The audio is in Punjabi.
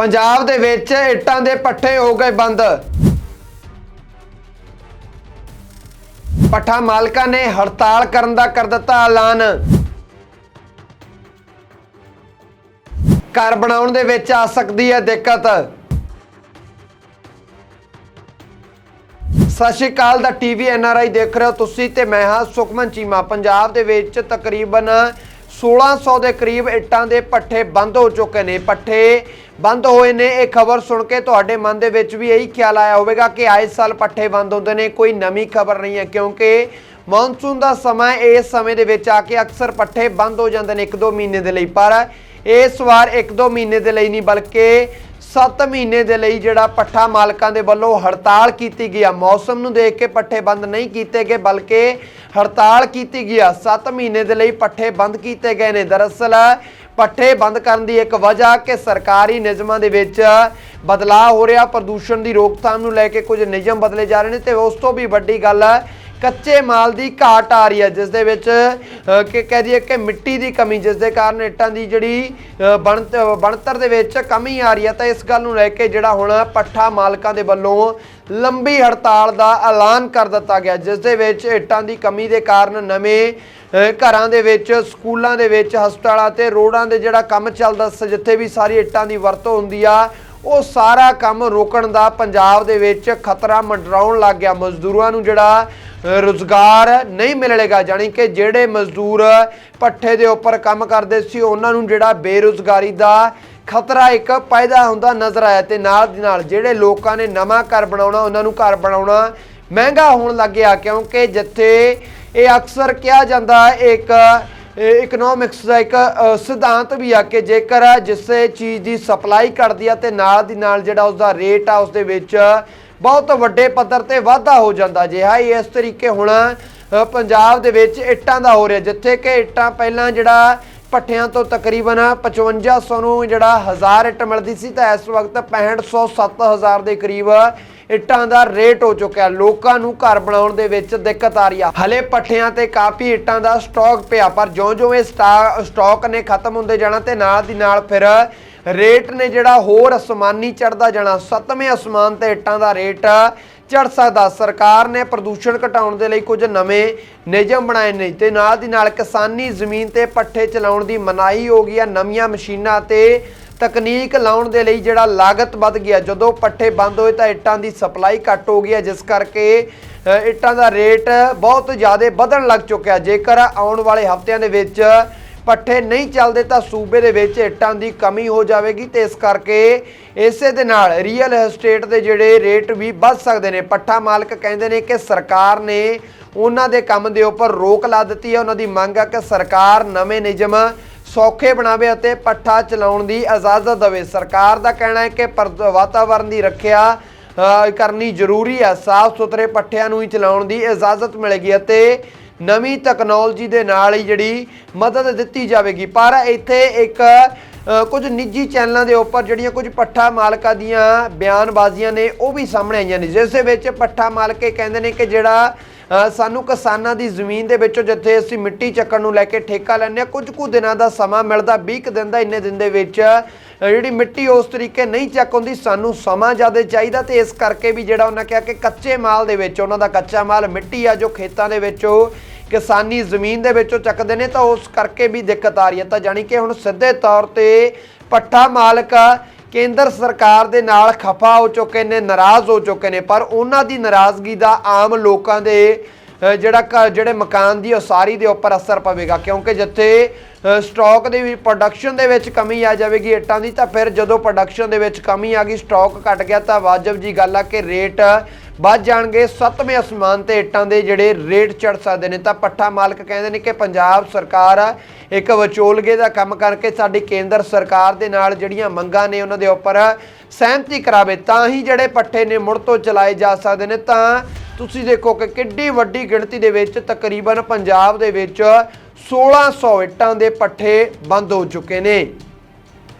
ਪੰਜਾਬ ਦੇ ਵਿੱਚ ਇੱਟਾਂ ਦੇ ਪੱਠੇ ਹੋ ਗਏ ਬੰਦ। ਪੱਠਾ ਮਾਲਕਾਂ ਨੇ ਹੜਤਾਲ ਕਰਨ ਦਾ ਕਰ ਦਿੱਤਾ ਐਲਾਨ। ਘਰ ਬਣਾਉਣ ਦੇ ਵਿੱਚ ਆ ਸਕਦੀ ਹੈ ਦਿੱਕਤ। ਸਤਿ ਸ਼੍ਰੀ ਅਕਾਲ ਦਾ ਟੀਵੀ ਐਨਆਰਆਈ ਦੇਖ ਰਹੇ ਹੋ ਤੁਸੀਂ ਤੇ ਮੈਂ ਹਾਂ ਸੁਖਮਨ ਚੀਮਾ। ਪੰਜਾਬ ਦੇ ਵਿੱਚ ਤਕਰੀਬਨ 1600 ਦੇ ਕਰੀਬ ਇੱਟਾਂ ਦੇ ਪੱਠੇ ਬੰਦ ਹੋ ਚੁੱਕੇ ਨੇ। ਪੱਠੇ ਬੰਦ ਹੋਏ ਨੇ। ਇਹ ਖਬਰ ਸੁਣ ਕੇ ਤੁਹਾਡੇ ਮਨ ਦੇ ਵਿੱਚ ਵੀ ਇਹੀ ਖਿਆਲ ਆਇਆ ਹੋਵੇਗਾ ਕਿ ਆਏ ਸਾਲ ਪੱਠੇ ਬੰਦ ਹੁੰਦੇ ਨੇ। ਕੋਈ ਨਵੀਂ ਖਬਰ ਨਹੀਂ ਹੈ ਕਿਉਂਕਿ ਮੌਨਸੂਨ ਦਾ ਸਮਾਂ ਇਸ ਸਮੇਂ ਦੇ ਵਿੱਚ ਆ ਕੇ ਅਕਸਰ ਪੱਠੇ ਬੰਦ ਹੋ ਜਾਂਦੇ ਨੇ 1-2 ਮਹੀਨੇ ਦੇ ਲਈ। ਪਰ ਇਸ ਵਾਰ 1-2 ਮਹੀਨੇ ਦੇ ਲਈ ਨਹੀਂ, ਬਲਕਿ 7 ਮਹੀਨੇ ਦੇ ਲਈ ਜਿਹੜਾ ਪੱਠਾ ਮਾਲਕਾਂ ਦੇ ਵੱਲੋਂ ਹੜਤਾਲ ਕੀਤੀ ਗਈ ਆ। ਮੌਸਮ ਨੂੰ ਦੇਖ ਕੇ ਪੱਠੇ ਬੰਦ ਨਹੀਂ ਕੀਤੇ ਗਏ, ਬਲਕਿ ਹੜਤਾਲ ਕੀਤੀ ਗਈ ਆ। 7 ਮਹੀਨੇ ਦੇ ਲਈ ਪੱਠੇ ਬੰਦ ਕੀਤੇ ਗਏ ਨੇ। ਦਰਅਸਲ, ਪੱਠੇ ਬੰਦ ਕਰਨ ਦੀ ਇੱਕ ਵਜ੍ਹਾ ਕਿ ਸਰਕਾਰੀ ਨਿਯਮਾਂ ਦੇ ਵਿੱਚ ਬਦਲਾਅ ਹੋ ਰਿਹਾ। ਪ੍ਰਦੂਸ਼ਣ ਦੀ ਰੋਕਥਾਮ ਨੂੰ ਲੈ ਕੇ ਕੁਝ ਨਿਯਮ ਬਦਲੇ ਜਾ ਰਹੇ ਨੇ ਤੇ ਉਸ ਤੋਂ ਵੀ ਵੱਡੀ ਗੱਲ ਕੱਚੇ ਮਾਲ ਦੀ ਘਾਟ ਆ ਰਹੀ ਹੈ, ਜਿਸ ਦੇ ਵਿੱਚ ਕਿ ਕਹਿ ਦਈਏ ਕਿ ਮਿੱਟੀ ਦੀ ਕਮੀ, ਜਿਸ ਦੇ ਕਾਰਨ ਇੱਟਾਂ ਦੀ ਜਿਹੜੀ ਬਣਤ, ਬਣਤਰ ਦੇ ਵਿੱਚ ਕਮੀ ਆ ਰਹੀ ਹੈ। ਤਾਂ ਇਸ ਗੱਲ ਨੂੰ ਲੈ ਕੇ ਜਿਹੜਾ ਹੁਣ ਪੱਠਾ ਮਾਲਕਾਂ ਦੇ ਵੱਲੋਂ ਲੰਬੀ ਹੜਤਾਲ ਦਾ ਐਲਾਨ ਕਰ ਦਿੱਤਾ ਗਿਆ, ਜਿਸ ਦੇ ਵਿੱਚ ਇੱਟਾਂ ਦੀ ਕਮੀ ਦੇ ਕਾਰਨ ਨਵੇਂ ਘਰਾਂ ਦੇ ਵਿੱਚ, ਸਕੂਲਾਂ ਦੇ ਵਿੱਚ, ਹਸਪਤਾਲਾਂ ਤੇ ਰੋਡਾਂ ਦੇ ਜਿਹੜਾ ਕੰਮ ਚੱਲਦਾ ਸੀ, ਜਿੱਥੇ ਵੀ ਸਾਰੀ ਇੱਟਾਂ ਦੀ ਵਰਤੋਂ ਹੁੰਦੀ ਆ, ਉਹ ਸਾਰਾ ਕੰਮ ਰੋਕਣ ਦਾ ਪੰਜਾਬ ਦੇ ਵਿੱਚ ਖਤਰਾ ਮੰਡਰਾਉਣ ਲੱਗ ਗਿਆ। ਮਜ਼ਦੂਰਾਂ ਨੂੰ ਜਿਹੜਾ ਰੁਜ਼ਗਾਰ ਨਹੀਂ ਮਿਲੇਗਾ ਜਾਣੀ ਕਿ ਜਿਹੜੇ ਮਜ਼ਦੂਰ ਪੱਠੇ ਦੇ ਉੱਪਰ ਕੰਮ ਕਰਦੇ ਸੀ, ਉਹਨਾਂ ਨੂੰ ਜਿਹੜਾ ਬੇਰੁਜ਼ਗਾਰੀ ਦਾ ਖਤਰਾ ਇੱਕ ਪੈਦਾ ਹੁੰਦਾ ਨਜ਼ਰ ਆਇਆ ਤੇ ਨਾਲ ਦੀ ਨਾਲ ਜਿਹੜੇ ਲੋਕਾਂ ਨੇ ਨਵਾਂ ਘਰ ਬਣਾਉਣਾ, ਉਹਨਾਂ ਨੂੰ ਘਰ ਬਣਾਉਣਾ ਮਹਿੰਗਾ ਹੋਣ ਲੱਗਿਆ ਕਿਉਂਕਿ ਜਿੱਥੇ ਇਹ ਅਕਸਰ ਕਿਹਾ ਜਾਂਦਾ ਹੈ ਇੱਕ ਇਕਨੋਮਿਕਸ ਦਾ ਇੱਕ ਸਿਧਾਂਤ ਵੀ ਆ ਕਿ ਜੇਕਰ ਜਿਸੇ ਚੀਜ਼ ਦੀ ਸਪਲਾਈ ਘਟਦੀ ਆ ਤੇ ਨਾਲ ਦੀ ਨਾਲ ਜਿਹੜਾ ਉਸਦਾ ਰੇਟ ਆ ਉਸ ਦੇ ਵਿੱਚ ਬਹੁਤ ਵੱਡੇ ਪੱਧਰ ਤੇ ਵਾਧਾ ਹੋ ਜਾਂਦਾ ਜਿਹਾ ਹੀ, ਇਸ ਤਰੀਕੇ ਹੁਣ ਪੰਜਾਬ ਦੇ ਵਿੱਚ ਇੱਟਾਂ ਦਾ ਹੋ ਰਿਹਾ, ਜਿੱਥੇ ਕਿ ਇੱਟਾਂ ਪਹਿਲਾਂ ਜਿਹੜਾ ਪੱਠਿਆਂ ਤੋਂ ਤਕਰੀਬਨ 5500 ਨੂੰ ਜਿਹੜਾ 1000 ਇੱਟ ਮਿਲਦੀ ਸੀ, ਤਾਂ ਇਸ ਵਕਤ 6500 7000 ਦੇ ਕਰੀਬ ਇੱਟਾਂ ਦਾ ਰੇਟ ਹੋ ਚੁੱਕਿਆ। ਲੋਕਾਂ ਨੂੰ ਘਰ ਬਣਾਉਣ ਦੇ ਵਿੱਚ ਦਿੱਕਤ ਆ ਰਹੀ ਆ। ਹਲੇ ਪੱਠਿਆਂ ਤੇ ਕਾਫੀ ਇੱਟਾਂ ਦਾ ਸਟਾਕ ਪਿਆ, ਪਰ ਜਿਉਂ-ਜਿਉਂ ਇਹ ਸਟਾ- ਸਟਾਕ ਨੇ ਖਤਮ ਹੁੰਦੇ ਜਾਣਾ ਤੇ ਨਾਲ ਦੀ ਨਾਲ ਫਿਰ ਰੇਟ ਨੇ ਜਿਹੜਾ ਹੋਰ ਅਸਮਾਨੀ ਚੜਦਾ ਜਾਣਾ, ਸੱਤਵੇਂ ਅਸਮਾਨ ਤੇ ਇੱਟਾਂ ਦਾ ਰੇਟ ਚੜ ਸਕਦਾ। ਸਰਕਾਰ ਨੇ ਪ੍ਰਦੂਸ਼ਣ ਘਟਾਉਣ ਦੇ ਲਈ ਕੁਝ ਨਵੇਂ ਨਿਯਮ ਬਣਾਏ ਨੇ। ਤੇ ਨਾਲ ਦੀ ਨਾਲ ਕਿਸਾਨੀ ਜ਼ਮੀਨ ਤੇ ਪੱਠੇ ਚਲਾਉਣ ਦੀ ਮਨਾਹੀ ਹੋ ਗਈ ਆ ਨਵੀਆਂ ਮਸ਼ੀਨਾਂ ਤੇ ਤਕਨੀਕ ਲਾਉਣ ਦੇ ਲਈ ਜਿਹੜਾ ਲਾਗਤ ਵੱਧ ਗਿਆ ਜਦੋਂ ਪੱਠੇ ਬੰਦ ਹੋਏ ਤਾਂ ਇੱਟਾਂ ਦੀ ਸਪਲਾਈ ਘੱਟ ਹੋ ਗਈ ਹੈ, ਜਿਸ ਕਰਕੇ ਇੱਟਾਂ ਦਾ ਰੇਟ ਬਹੁਤ ਜ਼ਿਆਦਾ ਵਧਣ ਲੱਗ ਚੁੱਕਿਆ। ਜੇਕਰ ਆਉਣ ਵਾਲੇ ਹਫ਼ਤਿਆਂ ਦੇ ਵਿੱਚ ਪੱਠੇ ਨਹੀਂ ਚੱਲਦੇ ਤਾਂ ਸੂਬੇ ਦੇ ਵਿੱਚ ਇੱਟਾਂ ਦੀ ਕਮੀ ਹੋ ਜਾਵੇਗੀ ਤੇ ਇਸ ਕਰਕੇ ਇਸੇ ਦੇ ਨਾਲ ਰੀਅਲ ਏਸਟੇਟ ਦੇ ਜਿਹੜੇ ਰੇਟ ਵੀ ਵੱਧ ਸਕਦੇ ਨੇ, ਪੱਠਾ ਮਾਲਕ ਕਹਿੰਦੇ ਨੇ ਕਿ ਸਰਕਾਰ ਨੇ ਉਹਨਾਂ ਦੇ ਕੰਮ ਦੇ ਉੱਪਰ ਰੋਕ ਲਾ ਦਿੱਤੀ ਹੈ। ਉਹਨਾਂ ਦੀ ਮੰਗ ਹੈ ਕਿ ਸਰਕਾਰ ਨਵੇਂ ਨਿਯਮ ਸੌਖੇ ਬਣਾਵੇ ਅਤੇ ਪੱਠਾ ਚਲਾਉਣ ਦੀ ਇਜਾਜ਼ਤ ਦੇਵੇ। ਸਰਕਾਰ ਦਾ ਕਹਿਣਾ ਹੈ ਕਿ ਪਰ- ਵਾਤਾਵਰਣ ਦੀ ਰੱਖਿਆ ਕਰਨੀ ਜ਼ਰੂਰੀ ਹੈ ਸਾਫ਼ ਸੁਥਰੇ ਪੱਠਿਆਂ ਨੂੰ ਹੀ ਚਲਾਉਣ ਦੀ ਇਜਾਜ਼ਤ ਮਿਲੇਗੀ ਅਤੇ ਨਵੀਂ ਟੈਕਨੋਲੋਜੀ ਦੇ ਨਾਲ ਹੀ ਜਿਹੜੀ ਮਦਦ ਦਿੱਤੀ ਜਾਵੇਗੀ। ਪਰ ਇੱਥੇ ਇੱਕ ਕੁਝ ਨਿੱਜੀ ਚੈਨਲਾਂ ਦੇ ਉੱਪਰ ਜਿਹੜੀਆਂ ਕੁਝ ਪੱਠਾ ਮਾਲਕਾਂ ਦੀਆਂ ਬਿਆਨਬਾਜ਼ੀਆਂ ਨੇ, ਉਹ ਵੀ ਸਾਹਮਣੇ ਆਈਆਂ ਨੇ। ਜਿਸ ਦੇ ਵਿੱਚ ਪੱਠਾ ਮਾਲਕ ਇਹ ਕਹਿੰਦੇ ਨੇ ਕਿ ਜਿਹੜਾ ਸਾਨੂੰ ਕਿਸਾਨਾਂ ਦੀ ਜ਼ਮੀਨ ਦੇ ਵਿੱਚੋਂ ਜਿੱਥੇ ਅਸੀਂ ਮਿੱਟੀ ਚੱਕਣ ਨੂੰ ਲੈ ਕੇ ਠੇਕਾ ਲੈਂਦੇ ਆ ਕੁਝ ਕੁ ਦਿਨਾਂ ਦਾ ਸਮਾਂ ਮਿਲਦਾ 20 ਕੁ ਦਿਨ ਦਾ ਇੰਨੇ ਦਿਨ ਦੇ ਵਿੱਚ ਜਿਹੜੀ ਮਿੱਟੀ ਉਸ ਤਰੀਕੇ ਨਹੀਂ ਚੱਕ ਹੁੰਦੀ, ਸਾਨੂੰ ਸਮਾਂ ਜ਼ਿਆਦਾ ਚਾਹੀਦਾ ਤੇ ਇਸ ਕਰਕੇ ਵੀ ਜਿਹੜਾ ਉਹਨਾਂ ਕਿਹਾ ਕਿ ਕੱਚੇ ਮਾਲ ਦੇ ਵਿੱਚ, ਉਹਨਾਂ ਦਾ ਕੱਚਾ ਮਾਲ ਮਿੱਟੀ ਆ ਜੋ ਖੇਤਾਂ ਦੇ ਵਿੱਚੋਂ ਕਿਸਾਨੀ ਜ਼ਮੀਨ ਦੇ ਵਿੱਚੋਂ ਚੱਕਦੇ ਨੇ ਤਾਂ ਉਸ ਕਰਕੇ ਵੀ ਦਿੱਕਤ ਆ ਰਹੀ ਹੈ। ਤਾਂ ਜਾਣੀ ਕਿ ਹੁਣ ਸਿੱਧੇ ਤੌਰ ਤੇ ਪੱਠਾ ਮਾਲਕ ਕੇਂਦਰ ਸਰਕਾਰ ਦੇ ਨਾਲ ਖਫਾ ਹੋ ਚੁੱਕੇ ਨੇ ਨਾਰਾਜ਼ ਹੋ ਚੁੱਕੇ ਨੇ ਪਰ ਉਹਨਾਂ ਦੀ ਨਾਰਾਜ਼ਗੀ ਦਾ ਆਮ ਲੋਕਾਂ ਦੇ ਜਿਹੜਾ ਘ- ਜਿਹੜੇ ਮਕਾਨ ਦੀ ਉਸਾਰੀ ਦੇ ਉੱਪਰ ਅਸਰ ਪਵੇਗਾ। ਕਿਉਂਕਿ ਜਿੱਥੇ ਅ, ਸਟਾਕ ਦੇ ਵੀ ਪ੍ਰੋਡਕਸ਼ਨ ਦੇ ਵਿੱਚ ਕਮੀ ਆ ਜਾਵੇਗੀ ਇੱਟਾਂ ਦੀ ਤਾਂ ਫਿਰ ਜਦੋਂ ਪ੍ਰੋਡਕਸ਼ਨ ਦੇ ਵਿੱਚ ਕਮੀ ਆ ਗਈ ਸਟਾਕ ਘਟ ਗਿਆ ਤਾਂ ਵਾਜਬ ਜੀ ਗੱਲ ਆ ਕਿ ਰੇਟ ਵੱਧ ਜਾਣਗੇ। ਸੱਤਵੇਂ ਅਸਮਾਨ ਤੇ ਇੱਟਾਂ ਦੇ ਜਿਹੜੇ ਰੇਟ ਚੜ ਸਕਦੇ ਨੇ, ਤਾਂ ਪੱਠਾ ਮਾਲਕ ਕਹਿੰਦੇ ਨੇ ਕਿ ਪੰਜਾਬ ਸਰਕਾਰ ਇੱਕ ਵਿਚੋਲਗੇ ਦਾ ਕੰਮ ਕਰਕੇ ਸਾਡੀ ਕੇਂਦਰ ਸਰਕਾਰ ਦੇ ਨਾਲ ਜਿਹੜੀਆਂ ਮੰਗਾਂ ਨੇ ਉਹਨਾਂ ਦੇ ਉੱਪਰ ਸਹਿਮਤੀ ਕਰਾਵੇ। ਤਾਂ ਹੀ ਜਿਹੜੇ ਪੱਠੇ ਨੇ ਮੁੜ ਤੋਂ ਚਲਾਏ ਜਾ ਸਕਦੇ ਨੇ, ਤਾਂ ਤੁਸੀਂ ਦੇਖੋ ਕਿ ਕਿੱਡੀ ਵੱਡੀ ਗਿਣਤੀ ਦੇ ਵਿੱਚ ਤਕਰੀਬਨ ਪੰਜਾਬ ਦੇ ਵਿੱਚ 1600 ਇੱਟਾਂ ਦੇ ਪੱਠੇ ਬੰਦ ਹੋ ਚੁੱਕੇ ਨੇ।